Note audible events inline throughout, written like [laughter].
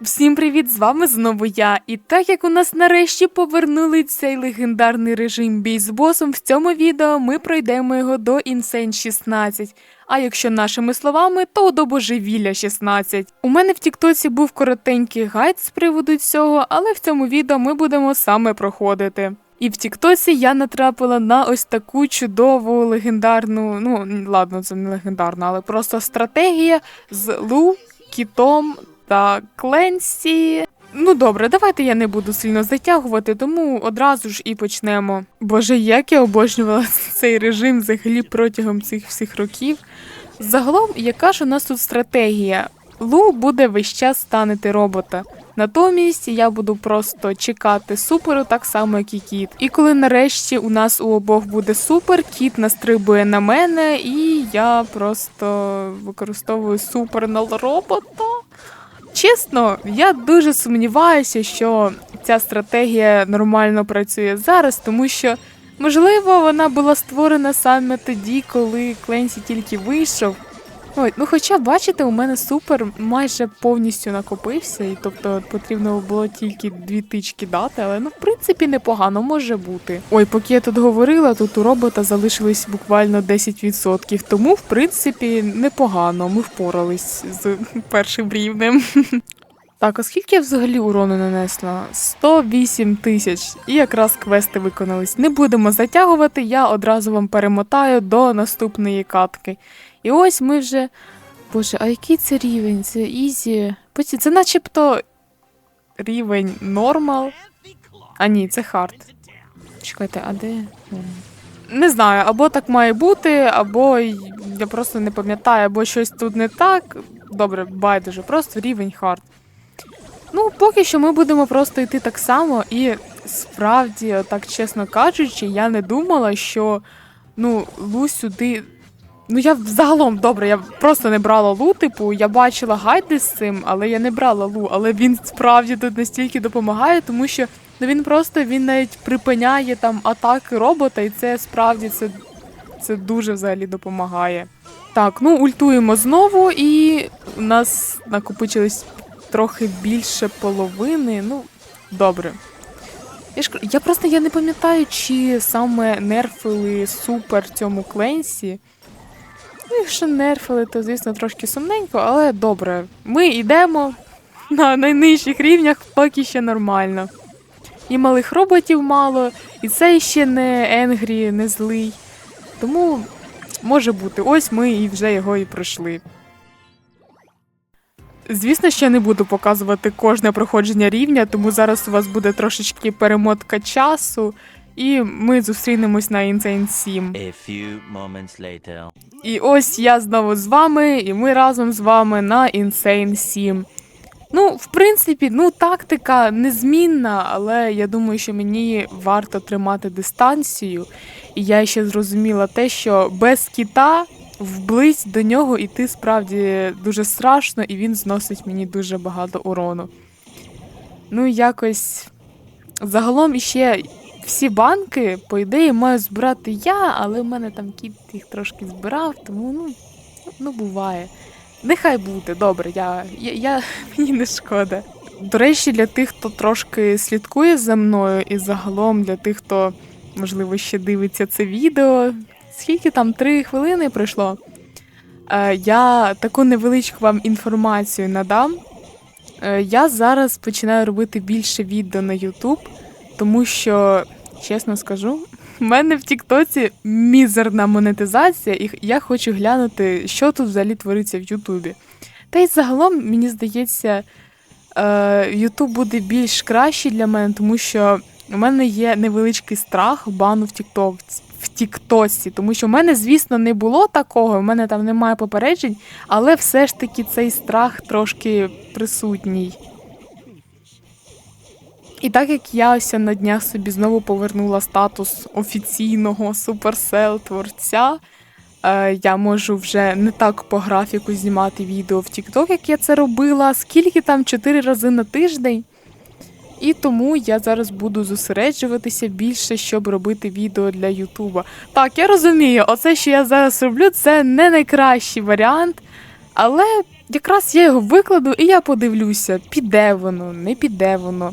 Всім привіт! З вами знову я. І так як у нас нарешті повернули цей легендарний режим бій з босом, в цьому відео ми пройдемо його до Insane 16. А якщо нашими словами, то до божевілля 16. У мене в Тіктоці був коротенький гайд з приводу цього, але в цьому відео ми будемо саме проходити. І в Тіктоці я натрапила на ось таку чудову легендарну, ну ладно, це не легендарна, але просто стратегія з Лу, Кітом та Кленсі. Ну добре, давайте я не буду сильно затягувати, тому одразу ж і почнемо. Боже, як я обожнювала [laughs] цей режим взагалі протягом цих всіх років. Загалом, яка ж у нас тут стратегія? Лу буде весь час станити робота. Натомість я буду просто чекати суперу так само, як і кіт. І коли нарешті у нас у обох буде супер, кіт настрибує на мене, і я просто використовую супер на робота. Чесно, я дуже сумніваюся, що ця стратегія нормально працює зараз, тому що, можливо, вона була створена саме тоді, коли Кленсі тільки вийшов. Ой, ну хоча, бачите, у мене супер майже повністю накопився, і тобто потрібно було тільки дві тички дати, але ну в принципі непогано може бути. Ой, поки я тут говорила, тут у робота залишились буквально 10%, тому в принципі непогано. Ми впорались з першим рівнем. Так, а скільки я взагалі урону нанесла? 108 тисяч. І якраз квести виконались. Не будемо затягувати, я одразу вам перемотаю до наступної катки. І ось ми вже. Боже, а який це рівень? Це ізі. Це начебто рівень нормал. А ні, це хард. Чекайте, а де? Не знаю, або так має бути, або я просто не пам'ятаю, або щось тут не так. Добре, байдуже, просто рівень хард. Ну, поки що ми будемо просто йти так само, і справді, так чесно кажучи, я не думала, що ну, Лу сюди. Ну, я взагалом добре, я просто не брала лу, типу, я бачила гайди з цим, але я не брала лу. Але він справді тут настільки допомагає, тому що ну, він просто він навіть припиняє там атаки робота, і це справді це, це дуже взагалі допомагає. Так, ну ультуємо знову, і у нас накопичилось трохи більше половини. Ну, добре. Я, ж, я просто я не пам'ятаю, чи саме нерфили супер цьому Кленсі. Ну, якщо нерфили, то звісно трошки сумненько, але добре. Ми йдемо на найнижчих рівнях, поки ще нормально. І малих роботів мало, і цей ще не Енгрі, не злий. Тому може бути, ось ми і вже його і пройшли. Звісно, що я не буду показувати кожне проходження рівня, тому зараз у вас буде трошечки перемотка часу, і ми зустрінемось на Insane 7. A few moments later. І ось я знову з вами, і ми разом з вами на Insane 7. Ну, в принципі, ну, тактика незмінна, але я думаю, що мені варто тримати дистанцію. І я ще зрозуміла те, що без кіта вблизь до нього іти справді дуже страшно, і він зносить мені дуже багато урону. Ну, якось загалом іще всі банки, по ідеї, маю збирати я, але в мене там кіт їх трошки збирав, тому ну, ну буває. Нехай буде, добре, я, я, я [laughs] мені не шкода. До речі, для тих, хто трошки слідкує за мною, і загалом для тих, хто, можливо, ще дивиться це відео, скільки там три хвилини пройшло. Е, я таку невеличку вам інформацію надам. Е, я зараз починаю робити більше відео на YouTube, тому що, чесно скажу, [laughs] в мене в Тіктоці мізерна монетизація, і я хочу глянути, що тут взагалі твориться в Ютубі. Та й загалом, мені здається, е, Ютуб буде більш кращий для мене, тому що у мене є невеличкий страх бану в Тікток. В Тіктосі, тому що в мене, звісно, не було такого, в мене там немає попереджень, але все ж таки цей страх трошки присутній. І так як я ось на днях собі знову повернула статус офіційного суперсел творця, е, я можу вже не так по графіку знімати відео в TikTok, як я це робила, скільки там 4 рази на тиждень. І тому я зараз буду зосереджуватися більше, щоб робити відео для Ютуба. Так, я розумію, оце, що я зараз роблю, це не найкращий варіант, але якраз я його викладу і я подивлюся, піде воно, не піде воно.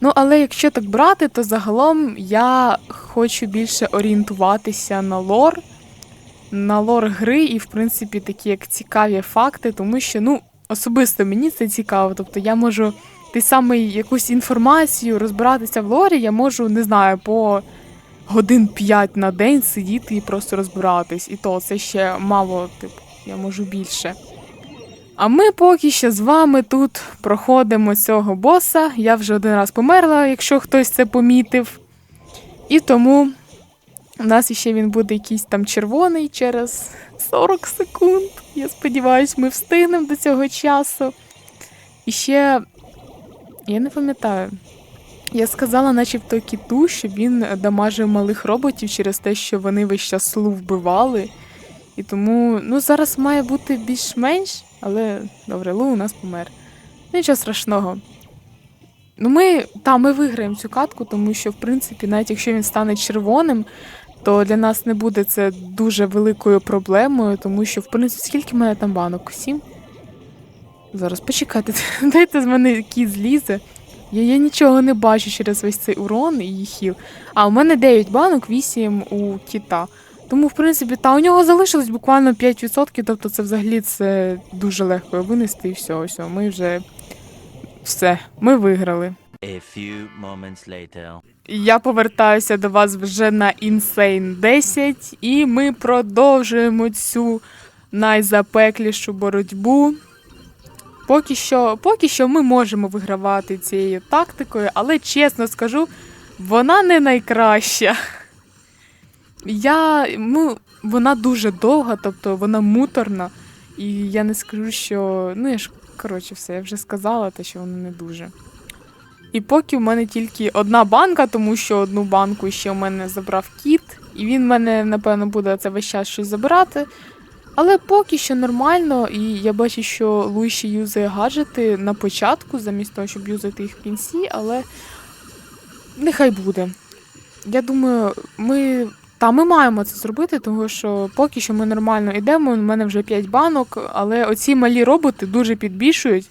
Ну, але якщо так брати, то загалом я хочу більше орієнтуватися на лор, на лор гри і, в принципі, такі як цікаві факти, тому що, ну, особисто мені це цікаво. Тобто я можу той самий якусь інформацію розбиратися в лорі, я можу, не знаю, по годин 5 на день сидіти і просто розбиратись. І то це ще мало, типу, я можу більше. А ми поки що з вами тут проходимо цього боса. Я вже один раз померла, якщо хтось це помітив. І тому у нас ще він буде якийсь там червоний через 40 секунд. Я сподіваюся, ми встигнемо до цього часу. І ще я не пам'ятаю. Я сказала, начебто, кіту, що він дамажив малих роботів через те, що вони весь час лу вбивали. І тому, ну, зараз має бути більш-менш, але добре, Лу у нас помер. Ну, Нічого страшного. Ну, ми, та, ми виграємо цю катку, тому що, в принципі, навіть якщо він стане червоним, то для нас не буде це дуже великою проблемою, тому що, в принципі, скільки в мене там банок? Сім? Зараз почекайте, [laughs] дайте з мене кіт злізе. Я, я нічого не бачу через весь цей урон і хіл. А у мене 9 банок, 8 у кіта. Тому, в принципі, та у нього залишилось буквально 5%, тобто це взагалі це дуже легко винести і все, ось, ми вже все, ми виграли. A few moments later. Я повертаюся до вас вже на Insane 10, і ми продовжуємо цю найзапеклішу боротьбу. Поки що, поки що ми можемо вигравати цією тактикою, але чесно скажу, вона не найкраща. Я, ну, вона дуже довга, тобто вона муторна. І я не скажу, що. Ну, я ж, коротше, все, я вже сказала, те, що вона не дуже. І поки в мене тільки одна банка, тому що одну банку ще в мене забрав кіт, і він в мене, напевно, буде це весь час щось забирати. Але поки що нормально, і я бачу, що Луї ще юзає гаджети на початку, замість того, щоб юзати їх в кінці, але нехай буде. Я думаю, ми. Та ми маємо це зробити, тому що поки що ми нормально йдемо. У мене вже 5 банок, але оці малі роботи дуже підбільшують.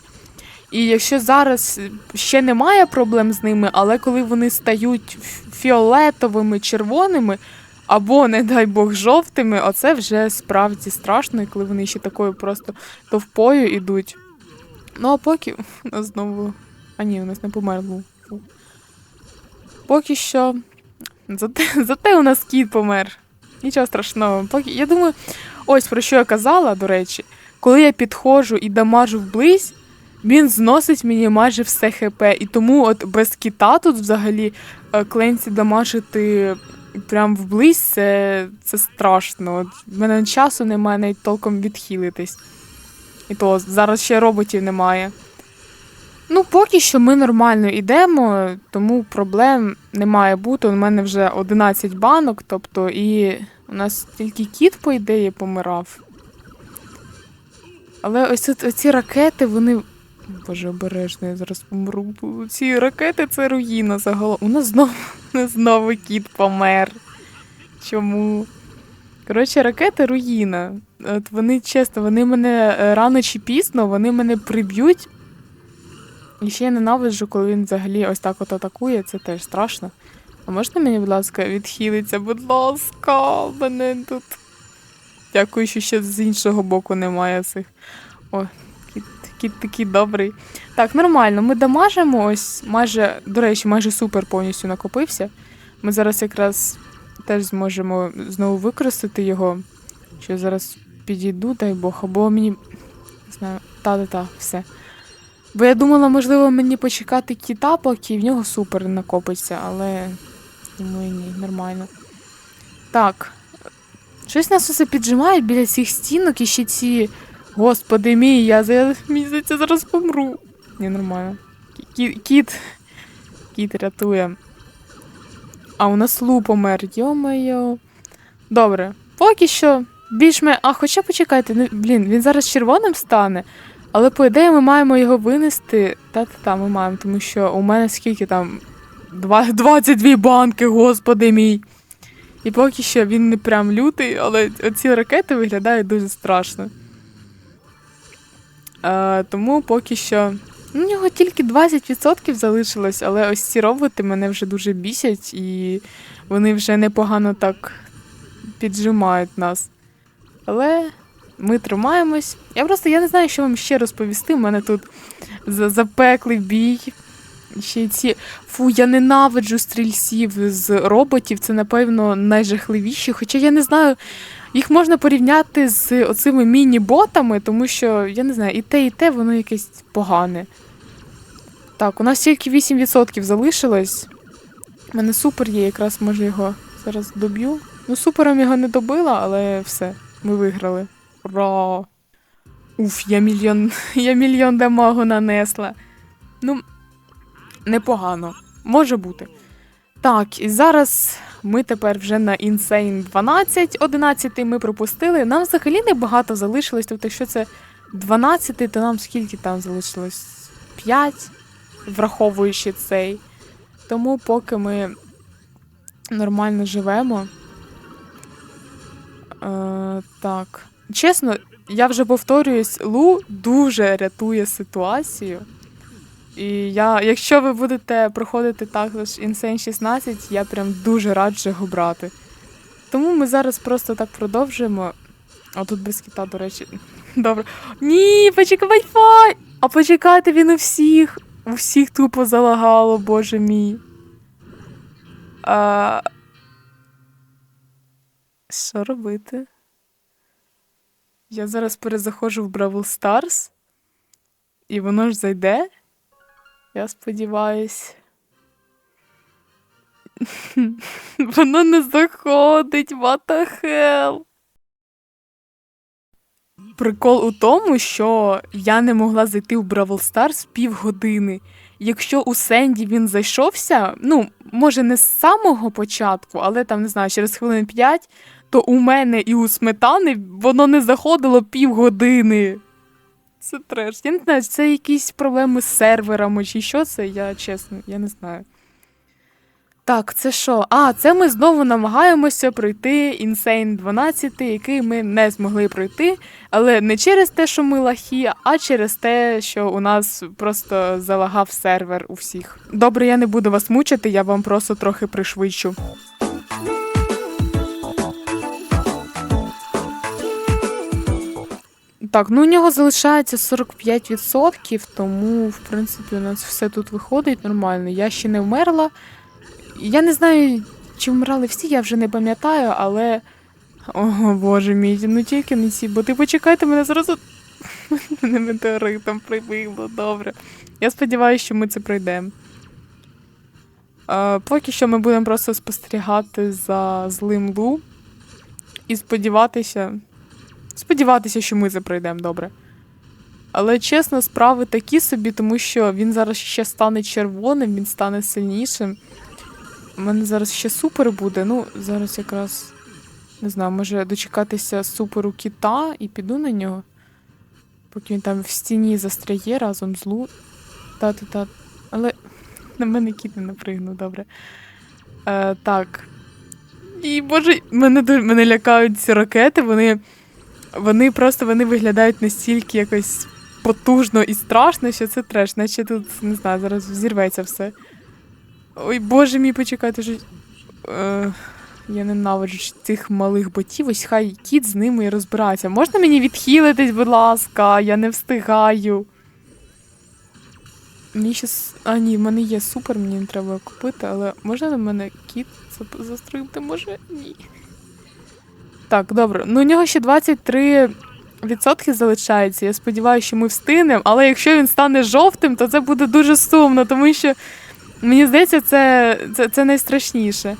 І якщо зараз ще немає проблем з ними, але коли вони стають фіолетовими, червоними, або, не дай Бог, жовтими, оце вже справді страшно, коли вони ще такою просто товпою йдуть. Ну, а поки [laughs] у нас знову. А ні, у нас не померло. Поки що. Зате, [laughs] зате у нас кіт помер. Нічого страшного. Поки... Я думаю, ось про що я казала, до речі, коли я підходжу і дамажу вблизь, він зносить мені майже все ХП. І тому от без кіта тут взагалі е, кленці дамажити прям вблизь, це, це страшно. В мене часу немає навіть толком відхилитись. І то зараз ще роботів немає. Ну, поки що ми нормально йдемо, тому проблем не має бути. У мене вже 11 банок, тобто і у нас тільки кіт, по ідеї, помирав. Але ось оці ракети, вони. Боже, обережно, я зараз помру. Ці ракети це руїна загалом. У нас знову, знову кіт помер. Чому? Коротше, ракети руїна. От вони чесно, вони мене е, рано чи пізно, вони мене приб'ють. І ще я ненавиджу, коли він взагалі ось так от атакує, це теж страшно. А можна мені, будь ласка, відхилитися? Будь ласка, мене тут. Дякую, що ще з іншого боку немає цих. О, кіт такий добрий. Так, нормально, ми дамажимо ось майже, до речі, майже супер повністю накопився. Ми зараз якраз теж зможемо знову використати його. Що зараз підійду, дай Бог, або мені. Не знаю, та-та-та, все. Бо я думала, можливо, мені почекати кіта, поки в нього супер накопиться, але думаю, ні, нормально. Так. Щось нас усе піджимають біля цих стінок і ще ці. Господи мій, я за здається, зараз помру. Ні, нормально. Кіт. Кіт рятує. А у нас лу помер, йо-моє. Добре. Поки що більш ми. А хоча почекайте, ну, блін, він зараз червоним стане. Але по ідеї ми маємо його винести. Та-та-та, ми маємо, тому що у мене скільки там. 22 банки, господи мій. І поки що він не прям лютий, але оці ракети виглядають дуже страшно. Тому поки що. Ну, у нього тільки 20% залишилось, але ось ці роботи мене вже дуже бісять, і вони вже непогано так піджимають нас. Але ми тримаємось. Я просто я не знаю, що вам ще розповісти. У мене тут запеклий бій. Ще й ці. Фу, я ненавиджу стрільців з роботів. Це, напевно, найжахливіші. Хоча я не знаю, їх можна порівняти з оцими міні-ботами, тому що, я не знаю, і те, і те, воно якесь погане. Так, у нас тільки 8% залишилось. У мене супер є, якраз може його зараз доб'ю. Ну, супером його не добила, але все, ми виграли. Ура! Уф, я мільйон, [laughs] я мільйон дамагу нанесла. Ну, непогано. Може бути. Так, і зараз ми тепер вже на Insane 12, 11 ми пропустили. Нам взагалі небагато залишилось. Тобто, якщо це 12, то нам скільки там залишилось? 5, враховуючи цей. Тому поки ми нормально живемо. Е, так. Чесно, я вже повторююсь, Лу дуже рятує ситуацію. І я, якщо ви будете проходити також Insane 16, я прям дуже раджу його брати. Тому ми зараз просто так продовжуємо. А тут без кита, до речі. [laughs] Добре. Ні, почекай Wi-Fi! А почекайте, він у всіх. У всіх тупо залагало, боже мій. А... Що робити? Я зараз перезаходжу в Бравл Stars, і воно ж зайде. Я сподіваюсь. [laughs] Воно не заходить, what? Прикол у тому, що я не могла зайти в Бравл Старс півгодини. Якщо у Сенді він зайшовся, ну, може, не з самого початку, але там, не знаю, через хвилин 5, то у мене і у сметани воно не заходило півгодини. Це треш. Я не знаю, це якісь проблеми з серверами чи що це, я чесно, я не знаю. Так, це що? А, це ми знову намагаємося пройти Insane 12, який ми не змогли пройти, але не через те, що ми лахі, а через те, що у нас просто залагав сервер у всіх. Добре, я не буду вас мучити, я вам просто трохи пришвидшу. Так, ну у нього залишається 45%, тому, в принципі, у нас все тут виходить нормально. Я ще не вмерла. Я не знаю, чи вмирали всі, я вже не пам'ятаю, але. О, боже мій, ну тільки не ці, бо ти почекайте, мене зараз от- [laughs] мене метеоритом прибило, добре. Я сподіваюся, що ми це пройдемо. Поки що ми будемо просто спостерігати за злим Лу і сподіватися. Сподіватися, що ми це пройдемо добре. Але чесно, справи такі собі, тому що він зараз ще стане червоним, він стане сильнішим. У мене зараз ще супер буде. Ну, зараз якраз не знаю, може дочекатися суперу кіта і піду на нього. Поки він там в стіні застряє разом з лу. Та-та-та. Але на мене кіт не напригнув, добре. Е, так. І боже, мене, мене лякають ці ракети, вони, вони просто вони виглядають настільки якось потужно і страшно, що це треш, наче тут, не знаю, зараз взірветься все. Ой, боже мій, почекайте ж. Е, я ненавиджу цих малих ботів. Ось хай кіт з ними і розбирається. Можна мені відхилитись, будь ласка, я не встигаю. Мені щас. А, ні, в мене є супер, мені не треба купити, але можна на мене кіт застрибти? Може, ні. Так, добре. Ну, у нього ще 23 відсотки залишається. Я сподіваюся, що ми встигнемо, але якщо він стане жовтим, то це буде дуже сумно, тому що мені здається, це, це, це найстрашніше.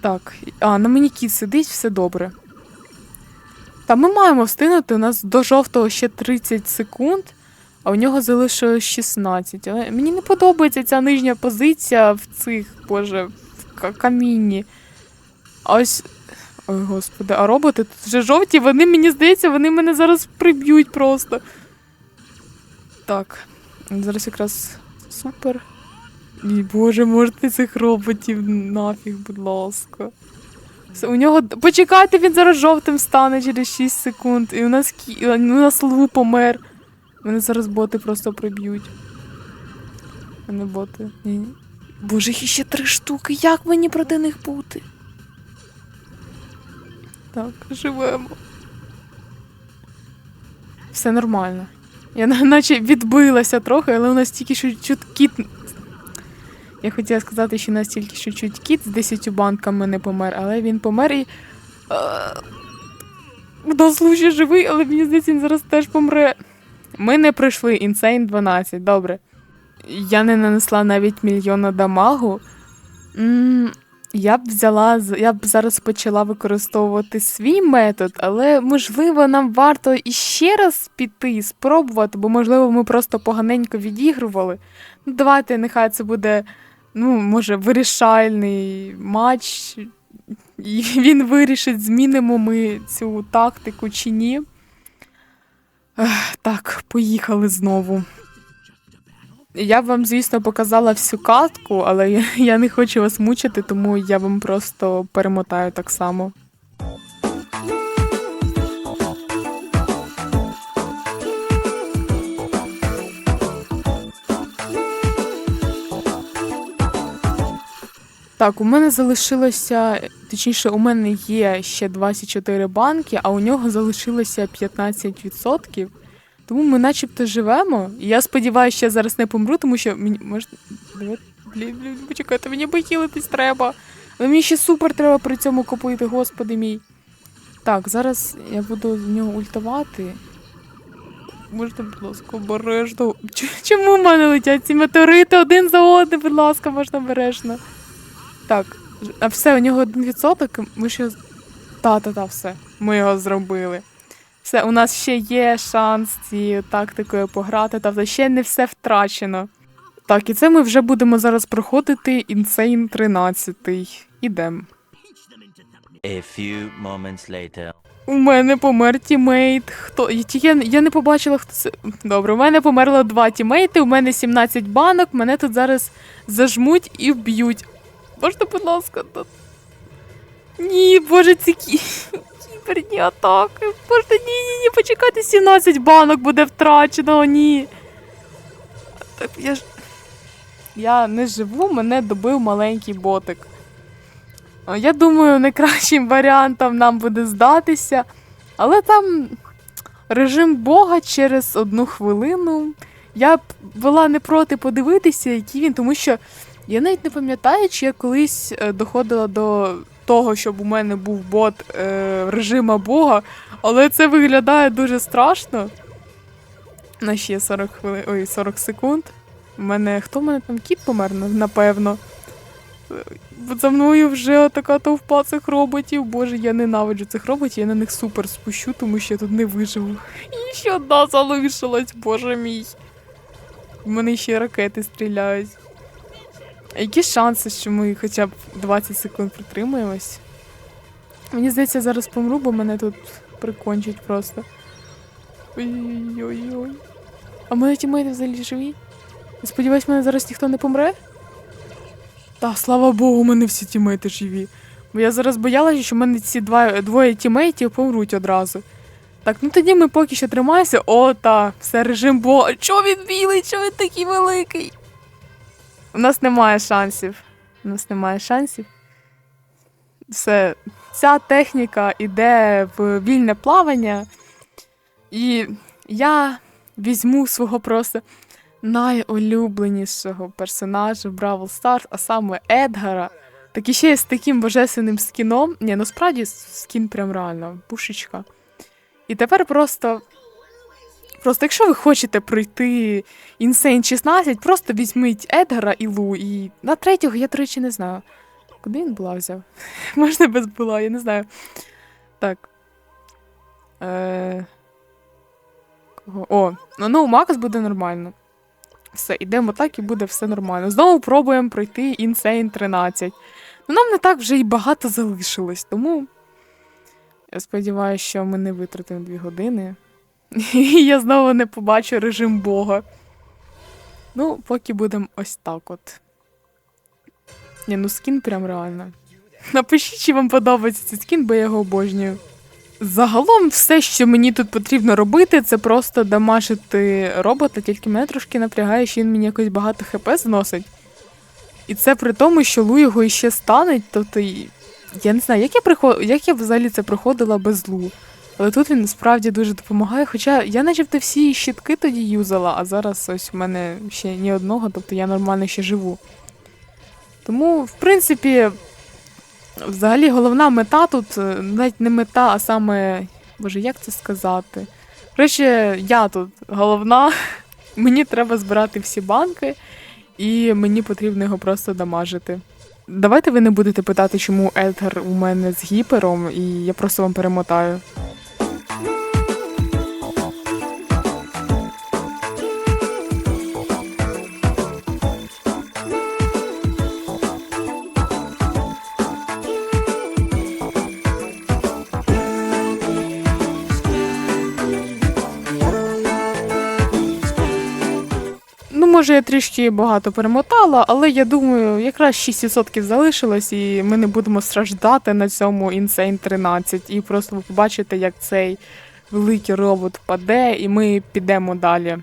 Так, а, на мені кіт сидить, все добре. Та ми маємо встигнути, у нас до жовтого ще 30 секунд, а у нього залишилось 16. Але мені не подобається ця нижня позиція в цих, боже, в ка- камінні. А ось. Ой, господи, а роботи тут вже жовті, вони, мені здається, вони мене зараз приб'ють просто. Так, зараз якраз супер. Ні, боже, можете цих роботів нафіг, будь ласка. У нього. Почекайте, він зараз жовтим стане через 6 секунд. І у нас кі... у нас лу помер. Мене зараз боти просто приб'ють. Мене боти. Ні. Боже, їх ще три штуки. Як мені проти них бути? Так, живемо. Все нормально. Я наче відбилася трохи, але у нас тільки що чуть кіт. Я хотіла сказати, що у нас тільки що чуть кіт з 10 банками не помер, але він помер і. До случай живий, але мені здається, він зараз теж помре. Ми не пройшли Insane 12, добре. Я не нанесла навіть мільйона дамагу. Я б взяла, я б зараз почала використовувати свій метод, але можливо нам варто іще раз піти і спробувати, бо можливо ми просто поганенько відігрували. Ну, давайте, нехай це буде, ну, може, вирішальний матч, і [laughs] він вирішить, змінимо ми цю тактику чи ні. Так, поїхали знову. Я вам, звісно, показала всю катку, але я, я не хочу вас мучити, тому я вам просто перемотаю так само. Так, у мене залишилося, точніше, у мене є ще 24 банки, а у нього залишилося 15%. Тому ми начебто живемо. І я сподіваюся, що я зараз не помру, тому що мені може. Блін, блін, блін, почекайте, мені похилитись треба. Але мені ще супер треба при цьому купити, господи мій. Так, зараз я буду з нього ультувати. Можете, будь ласка, обережно. Чому в мене летять ці метеорити один за одним, будь ласка, можна обережно. Так, а все, у нього один відсоток, ми ще. Та-та-та, все. Ми його зробили. Все, у нас ще є шанс цією тактикою пограти, тобто ще не все втрачено. Так, і це ми вже будемо зараз проходити Insane 13. Ідем. A few moments later. У мене помер тімейт. Хто? Я, я, я не побачила, хто це. Добре, у мене померло два тімейти, у мене 17 банок, мене тут зараз зажмуть і вб'ють. Можете, будь ласка, тут. Ні, боже, ці кі... кіберні атаки. Боже, ні, ні, ні, почекайте, 17 банок буде втрачено, ні. Так я ж. Я не живу, мене добив маленький ботик. Я думаю, найкращим варіантом нам буде здатися. Але там режим Бога через одну хвилину. Я б була не проти подивитися, який він, тому що я навіть не пам'ятаю, чи я колись е, доходила до того, щоб у мене був бот е, режима Бога, але це виглядає дуже страшно. На ще 40 хвилин, ой, 40 секунд. У мене хто в мене там кіт помер, напевно. Е, за мною вже така товпа цих роботів. Боже, я ненавиджу цих роботів, я на них супер спущу, тому що я тут не виживу. І ще одна залишилась, боже мій. У мене ще ракети стріляють. А які шанси, що ми хоча б 20 секунд притримаємось? Мені здається, я зараз помру, бо мене тут прикончать просто. Ой-ой-ой. А мої тімейти взагалі живі? Сподіваюсь, мене зараз ніхто не помре? Та, слава Богу, у мене всі тімейти живі. Бо я зараз боялася, що в мене ці два, двоє тімейтів помруть одразу. Так, ну тоді ми поки що тримаємося. О, та, все режим бо. Чого він білий? Чого він такий великий? У нас немає шансів. У нас немає шансів. Все, ця техніка йде в вільне плавання. І я візьму свого просто найулюбленішого персонажа в Бравл Старс, а саме Едгара. Так і ще й з таким божественним скіном. Ні, насправді скін прям реально, пушечка. І тепер просто. Просто, якщо ви хочете пройти Insane 16, просто візьміть Едгара і Лу. І на третього я, до речі, не знаю. Куди він була взяв? [laughs] Можна без була, я не знаю. Так. Е... Кого? О, ну, ну Макс буде нормально. Все, ідемо так і буде все нормально. Знову пробуємо пройти Insane 13. Ну, нам не так вже і багато залишилось, тому я сподіваюся, що ми не витратимо дві години. І я знову не побачу режим Бога. Ну, поки будемо ось так от. Ні, ну скін прям реально. Напишіть, чи вам подобається цей скін, бо я його обожнюю. Загалом, все, що мені тут потрібно робити, це просто дамажити робота, тільки мене трошки напрягає, що він мені якось багато хп зносить. І це при тому, що Лу його іще станеть, тобто я не знаю, як я приход... як я взагалі це проходила без Лу. Але тут він справді дуже допомагає. Хоча я начебто всі щитки тоді юзала, а зараз ось у мене ще ні одного, тобто я нормально ще живу. Тому, в принципі, взагалі головна мета тут е, навіть не мета, а саме. Боже, як це сказати? Коротше, я тут головна. [laughs] Мені треба збирати всі банки, і мені потрібно його просто дамажити. Давайте ви не будете питати, чому Едгар у мене з гіпером, і я просто вам перемотаю. Може, я трішки багато перемотала, але я думаю, якраз 6% залишилось, і ми не будемо страждати на цьому Insane 13. І просто ви побачите, як цей великий робот впаде, і ми підемо далі.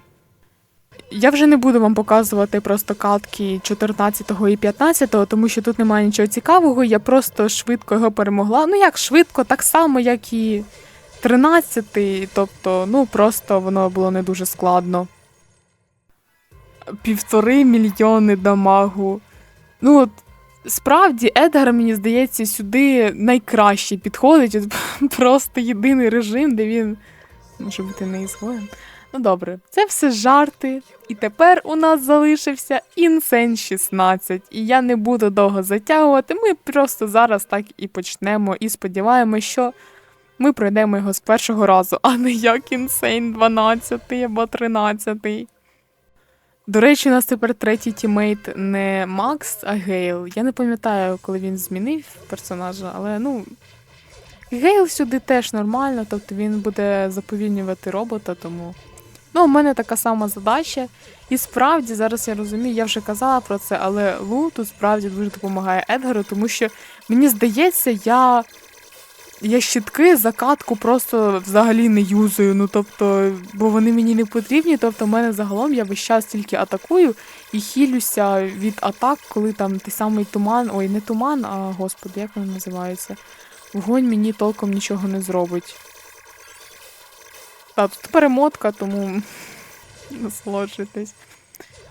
Я вже не буду вам показувати просто катки 14 і 15, тому що тут немає нічого цікавого. Я просто швидко його перемогла. Ну як швидко, так само, як і 13, тобто, ну просто воно було не дуже складно півтори мільйони дамагу. Ну, от, справді, Едгар, мені здається, сюди найкраще підходить. От, [laughs] просто єдиний режим, де він може бути не ізгоєм. Ну добре, це все жарти. І тепер у нас залишився Інсен 16. І я не буду довго затягувати. Ми просто зараз так і почнемо. І сподіваємось, що ми пройдемо його з першого разу, а не як Інсейн 12 або 13. До речі, у нас тепер третій тімейт не Макс, а Гейл. Я не пам'ятаю, коли він змінив персонажа, але ну. Гейл сюди теж нормально, тобто він буде заповільнювати робота, тому. Ну, у мене така сама задача. І справді, зараз я розумію, я вже казала про це, але Лу тут справді дуже допомагає Едгару, тому що мені здається, я. Я щитки закатку просто взагалі не юзаю. Ну тобто, бо вони мені не потрібні. Тобто, в мене загалом я весь час тільки атакую і хілюся від атак, коли там той самий туман. Ой, не туман, а господи, як він називається? Вогонь мені толком нічого не зробить. Так, тут перемотка, тому [laughs] насолоджуйтесь.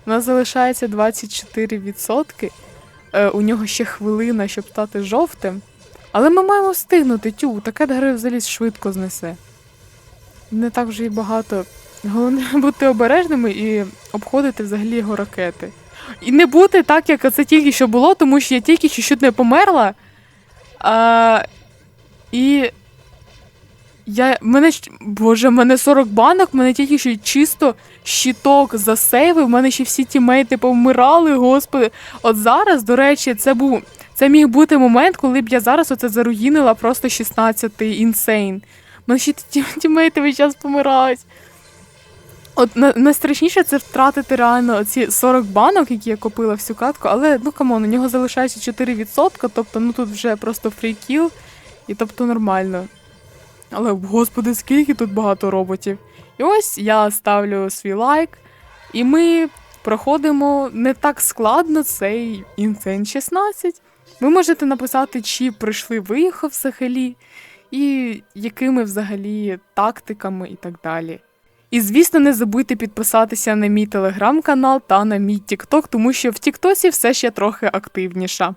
У нас залишається 24%. Е, у нього ще хвилина, щоб стати жовтим. Але ми маємо встигнути, тю, таке гри взагалі швидко знесе. Не так вже і багато. Головне [laughs] бути обережними і обходити взагалі його ракети. І не бути так, як це тільки що було, тому що я тільки що чуть не померла. А, і. Я, мене, боже, мене 40 банок, мене тільки що чисто щиток засейвив, в мене ще всі тімейти повмирали, господи. От зараз, до речі, це був це міг бути момент, коли б я зараз оце заруїнила просто 16-й інсейн. Ну ще ті тімейти весь час помирають. От на, найстрашніше це втратити реально ці 40 банок, які я купила всю катку, але ну камон, у нього залишається 4%, тобто ну тут вже просто фрікіл, і тобто нормально. Але, господи, скільки тут багато роботів. І ось я ставлю свій лайк, і ми проходимо не так складно цей інсейн 16. Ви можете написати, чи пройшли виїхав взагалі, і якими взагалі тактиками і так далі. І звісно, не забудьте підписатися на мій телеграм-канал та на мій Тікток, тому що в Тіктосі все ще трохи активніша.